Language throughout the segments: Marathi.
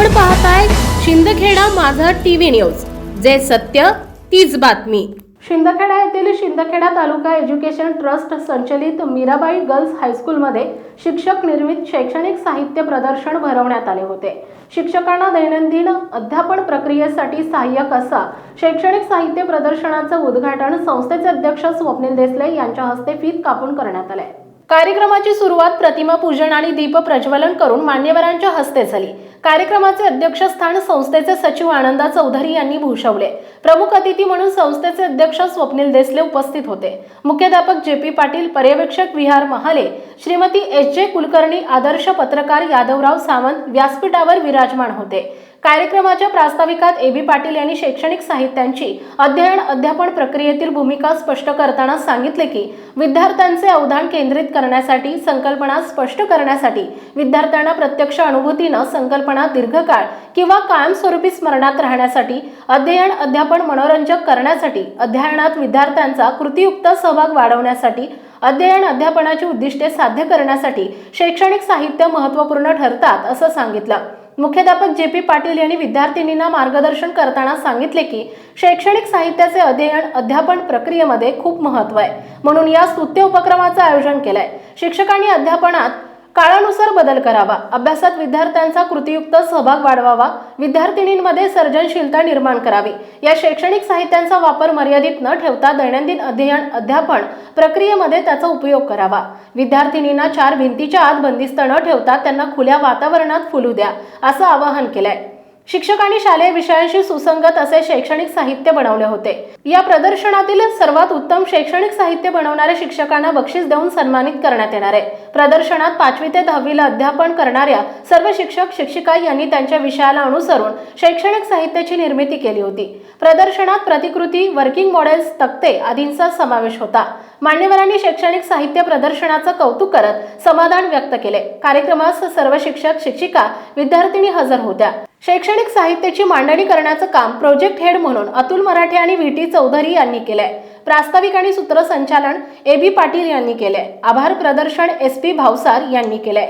आपण पाहताय शिंदखेडा माझा टीव्ही न्यूज. जे सत्य तीच बातमी. शिंदखेडा येथील शिंदखेडा तालुका एज्युकेशन ट्रस्ट संचलित मीराबाई गर्ल्स हायस्कूलमध्ये शिक्षक निर्मित शैक्षणिक साहित्य प्रदर्शन भरवण्यात आले होते. शिक्षकांना दैनंदिन अध्यापन प्रक्रियेसाठी सहाय्यक असा शैक्षणिक साहित्य प्रदर्शनाचं उद्घाटन संस्थेचे अध्यक्ष स्वप्नील देसले यांच्या हस्ते फीत कापून करण्यात आले. कार्यक्रमाची सुरुवात प्रतिमा पूजन आणि दीप प्रज्वलन करून मान्यवरांच्या हस्ते झाली. कार्यक्रमाचे अध्यक्षस्थान संस्थेचे सचिव आनंदा चौधरी यांनी भूषवले. प्रमुख अतिथी म्हणून संस्थेचे अध्यक्ष स्वप्नील देसले उपस्थित होते. मुख्याध्यापक जे पी पाटील पर्यवेक्षक विहार महाले श्रीमती एच जे कुलकर्णी आदर्श पत्रकार यादवराव सावंत व्यासपीठावर विराजमान होते. कार्यक्रमाच्या प्रास्ताविकात ए बी पाटील यांनी शैक्षणिक साहित्यांची अध्ययन अध्यापन प्रक्रियेतील भूमिका स्पष्ट करताना सांगितले की विद्यार्थ्यांचे अवधान केंद्रित करण्यासाठी संकल्पना स्पष्ट करण्यासाठी विद्यार्थ्यांना प्रत्यक्ष अनुभूतीनं संकल्पना दीर्घकाळ किंवा कायमस्वरूपी स्मरणात राहण्यासाठी अध्ययन अध्यापन मनोरंजक करण्यासाठी अध्ययनात विद्यार्थ्यांचा कृतीयुक्त सहभाग वाढवण्यासाठी अध्ययन अध्यापनाची उद्दिष्टे साध्य करण्यासाठी शैक्षणिक साहित्य महत्त्वपूर्ण ठरतात असं सांगितलं. मुख्याध्यापक जे पी पाटील यांनी विद्यार्थिनींना मार्गदर्शन करताना सांगितले की शैक्षणिक साहित्याचे अध्ययन अध्यापन प्रक्रियेमध्ये खूप महत्त्व आहे. म्हणून या स्तुत्य उपक्रमाचं आयोजन केलंय. शिक्षकांनी अध्यापनात काळानुसार बदल करावा. अभ्यासात विद्यार्थ्यांचा कृतीयुक्त सहभाग वाढवावा. विद्यार्थिनींमध्ये सर्जनशीलता निर्माण करावी. या शैक्षणिक साहित्यांचा वापर मर्यादित न ठेवता दैनंदिन अध्ययन अध्यापन प्रक्रियेमध्ये त्याचा उपयोग करावा. विद्यार्थिनींना चार भिंतीच्या आत बंदिस्त न ठेवता त्यांना खुल्या वातावरणात फुलू द्या असं आवाहन केलंय. शिक्षकांनी शालेय विषयांशी सुसंगत असे शैक्षणिक साहित्य बनवले होते. या प्रदर्शनातील सर्वात उत्तम शैक्षणिक साहित्य बनवणाऱ्या शिक्षकांना बक्षीस देऊन सन्मानित करण्यात येणार आहे. प्रदर्शनात पाचवी ते दहावीला अध्यापन करणाऱ्या सर्व शिक्षक शिक्षिका यांनी त्यांच्या विषयाला अनुसरून शैक्षणिक साहित्याची निर्मिती केली होती. प्रदर्शनात प्रतिकृती वर्किंग मॉडेल्स तक्ते आदींचा समावेश होता. मान्यवरांनी शैक्षणिक साहित्य प्रदर्शनाचं कौतुक करत समाधान व्यक्त केले. कार्यक्रमास सर्व शिक्षक शिक्षिका विद्यार्थिनी हजर होत्या. शैक्षणिक साहित्याची मांडणी करण्याचं काम प्रोजेक्ट हेड म्हणून अतुल मराठे आणि व्ही टी चौधरी यांनी केलंय. प्रास्ताविक आणि सूत्रसंचालन ए बी पाटील यांनी केले आभार प्रदर्शन एस पी भावसार यांनी केले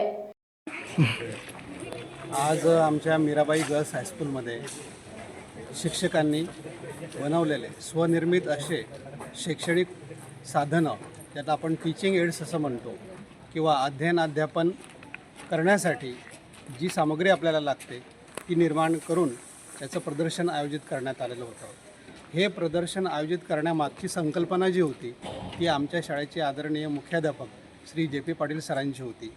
आज आमच्या मीराबाई गर्ल्स हायस्कूलमध्ये शिक्षकांनी बनवलेले स्वनिर्मित असे शैक्षणिक साधनं ज्यात आपण टीचिंग एड्स असं म्हणतो किंवा अध्ययन अध्यापन करण्यासाठी जी सामग्री आपल्याला लागते ती निर्माण करून त्याचं प्रदर्शन आयोजित करण्यात आलेलं होतं. हे प्रदर्शन आयोजित करण्यामागची संकल्पना जी होती ती आमच्या शाळेचे आदरणीय मुख्याध्यापक श्री जे पी पाटील सरांची होती.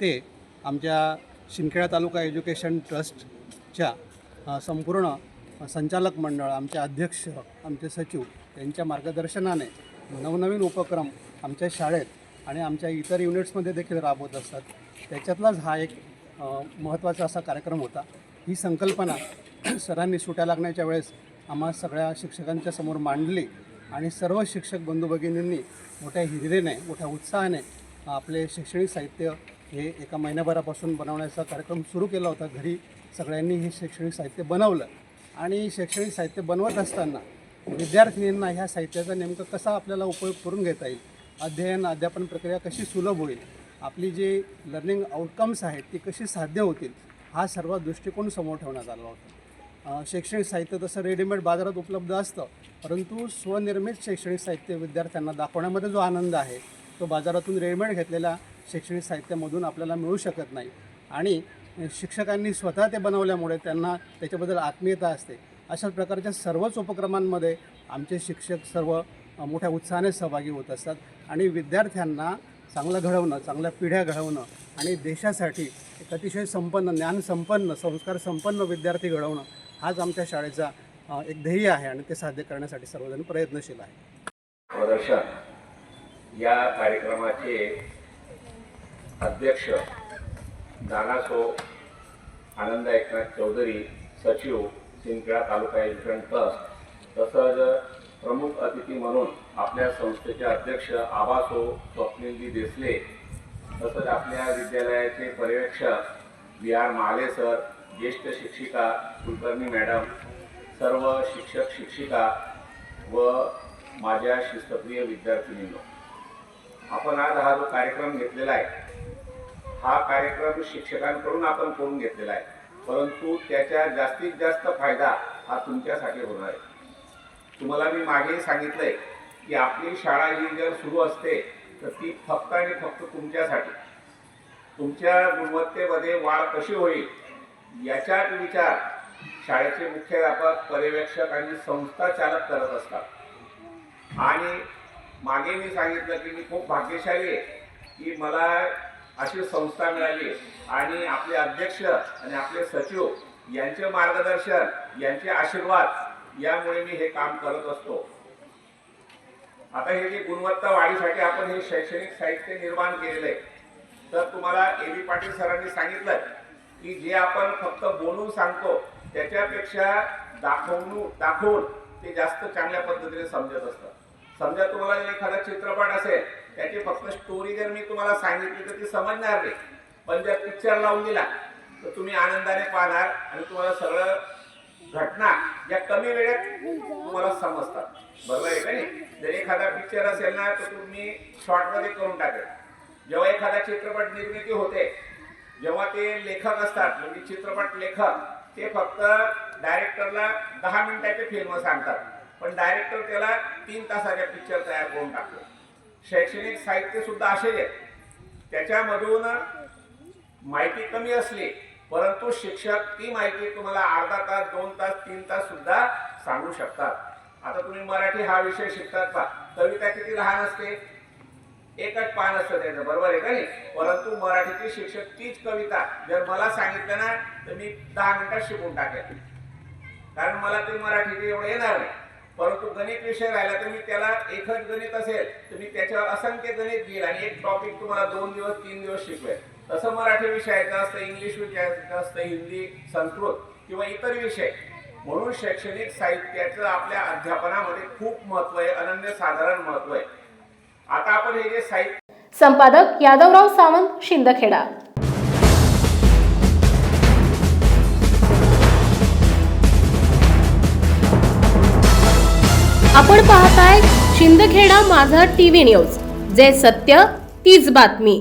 ते आमच्या शिंदखेडा तालुका एज्युकेशन ट्रस्टच्या संपूर्ण संचालक मंडळ आमचे अध्यक्ष आमचे सचिव यांच्या मार्गदर्शनाने नवनवीन उपक्रम आमच्या शाळेत आणि आमच्या इतर युनिट्समध्ये देखील राबवत असतात. त्याच्यातलाच हा एक महत्त्वाचा असा कार्यक्रम होता. ही संकल्पना सरांनी सुट्या लागण्याच्या वेळेस आम्हा सगळ्या शिक्षकांच्या समोर मांडली आणि सर्व शिक्षक बंधू भगिनींनी मोठ्या हिरिरीने मोठ्या उत्साहाने आपले शैक्षणिक साहित्य हे एका महिन्याभरापासून बनवण्याचा कार्यक्रम सुरू केला होता. घरी सगळ्यांनी हे शैक्षणिक साहित्य बनवलं. आणि शैक्षणिक साहित्य बनवत असताना विद्यार्थिनींना ह्या साहित्याचा नेमकं कसा आपल्याला उपयोग करून घेता येईल? अध्ययन अध्यापन प्रक्रिया कशी सुलभ होईल? आपली जी लर्निंग आउटकम्स आहेत ती कशी साध्य होतील? हा सर्व दृष्टिकोन समोर ठेवण्यात आला होता. शैक्षणिक साहित्य तसं रेडीमेड बाजारात उपलब्ध असतं. परंतु स्वनिर्मित शैक्षणिक साहित्य विद्यार्थ्यांना दाखवण्यामध्ये जो आनंद आहे तो बाजारातून रेडीमेड घेतलेल्या शैक्षणिक साहित्यामधून आपल्याला मिळू शकत नाही. आणि शिक्षकांनी स्वतः ते बनवल्यामुळे त्यांना त्याच्याबद्दल आत्मीयता असते. अशा प्रकारच्या सर्वच उपक्रमांमध्ये आमचे शिक्षक सर्व मोठ्या उत्साहाने सहभागी होत असतात. आणि विद्यार्थ्यांना चांगलं घडवणं चांगल्या पिढ्या घडवणं आणि देशासाठी एक अतिशय संपन्न ज्ञानसंपन्न संस्कार संपन्न विद्यार्थी घडवणं हाच आमच्या शाळेचा एक ध्येय आहे आणि ते साध्य करण्यासाठी सर्वजण प्रयत्नशील आहे. प्रदर्शन. या कार्यक्रमाचे अध्यक्ष दानासो आनंद एकनाथ चौधरी सचिव सिंदखेडा तालुका एज्युकेशन ट्रस्ट तसंच प्रमुख अतिथी म्हणून आपल्या संस्थेचे अध्यक्ष आबासो स्वप्नीलजी देसले तसंच आपल्या विद्यालयाचे पर्यवेक्षक बी आर महाले सर ज्येष्ठ शिक्षिका कुलकर्णी मॅडम सर्व शिक्षक शिक्षिका व माझ्या शिस्तप्रिय विद्यार्थिनींनो आपण आज हा जो कार्यक्रम घेतलेला आहे हा कार्यक्रम शिक्षकांकडून आपण करून घेतलेला आहे परंतु त्याच्या जास्तीत जास्त फायदा हा तुमच्यासाठी होणार आहे. तुम्हाला मी मागे सांगितलंय की आपली शाळा ही जर सुरू असते तर ती फक्त आणि फक्त तुमच्यासाठी. तुमच्या गुणवत्तेमध्ये वाढ कशी होईल याच्यात विचार. शाळेचे मुख्याध्यापक पर्यवेक्षक आणि संस्था चालक करत असतात. आणि मागे मी सांगितलं की मी खूप भाग्यशाली आहे की मला अशी संस्था मिळाली आणि आपले अध्यक्ष आणि आपले सचिव यांचे मार्गदर्शन यांचे आशीर्वाद यामुळे मी हे काम करत असतो. आता हे जे गुणवत्ता वाढीसाठी आपण हे शैक्षणिक साहित्य निर्माण केलेलं आहे तर तुम्हाला ए बी पाटील सरांनी सांगितलं की जे आपण फक्त बोलून सांगतो त्याच्यापेक्षा दाखवून दाखवून ते जास्त चांगल्या पद्धतीने समजत असतं समजा तुम्हाला जर एखादा चित्रपट असेल त्याची फक्त स्टोरी जर मी तुम्हाला सांगितली तर ती समजणार नाही. पण जर पिक्चर लावून दिला तर तुम्ही आनंदाने पाहणार आणि तुम्हाला सगळं घटना या कमी वेळेत तुम्हाला समजतात. बरोबर आहे का नाही? जर एखादा पिक्चर असेल ना तर तुम्ही शॉर्टमध्ये करून टाकेल. जेव्हा एखादा चित्रपट निर्मिती होते जेव्हा ते लेखक असतात म्हणजे चित्रपट लेखक ते फक्त डायरेक्टरला दहा मिनिटाचे फिल्म सांगतात. पण डायरेक्टर त्याला तीन तासाच्या पिक्चर तयार करून टाकतो. शैक्षणिक साहित्य सुद्धा असेच आहेत. त्याच्यामधून माहिती कमी असली परंतु शिक्षक ती माहिती तुम्हाला अर्धा तास दोन तास तीन तास सुद्धा सांगू शकतात. आता तुम्ही मराठी हा विषय शिकतात का कविता किती लहान असते? एकच पान असतं त्याचं बरोबर आहे का नाही? परंतु मराठीतील शिक्षक तीच कविता जर मला सांगितलं ना तर मी दहा मिनिटात शिकून टाकेल. कारण मला ते मराठीचे एवढं येणार नाही. परंतु गणित विषय राहिला तर मी त्याला एकच गणित असेल तर मी त्याच्यावर असंख्य गणित घेईल आणि एक टॉपिक तुम्हाला दोन दिवस तीन दिवस शिकवेल. तसं मराठी विषयाचं असतं इंग्लिश विषयाचं असतं हिंदी संस्कृत किंवा इतर विषय. म्हणून शैक्षणिक साहित्याचं आपल्या अध्यापनामध्ये खूप महत्त्व आहे अनन्यसाधारण महत्त्व आहे. आता आपण हे जे साहित्य संपादक यादवराव सावंत शिंदखेडा. आपण पाहताय शिंदखेडा माझा टीव्ही न्यूज जे सत्य तीच बातमी.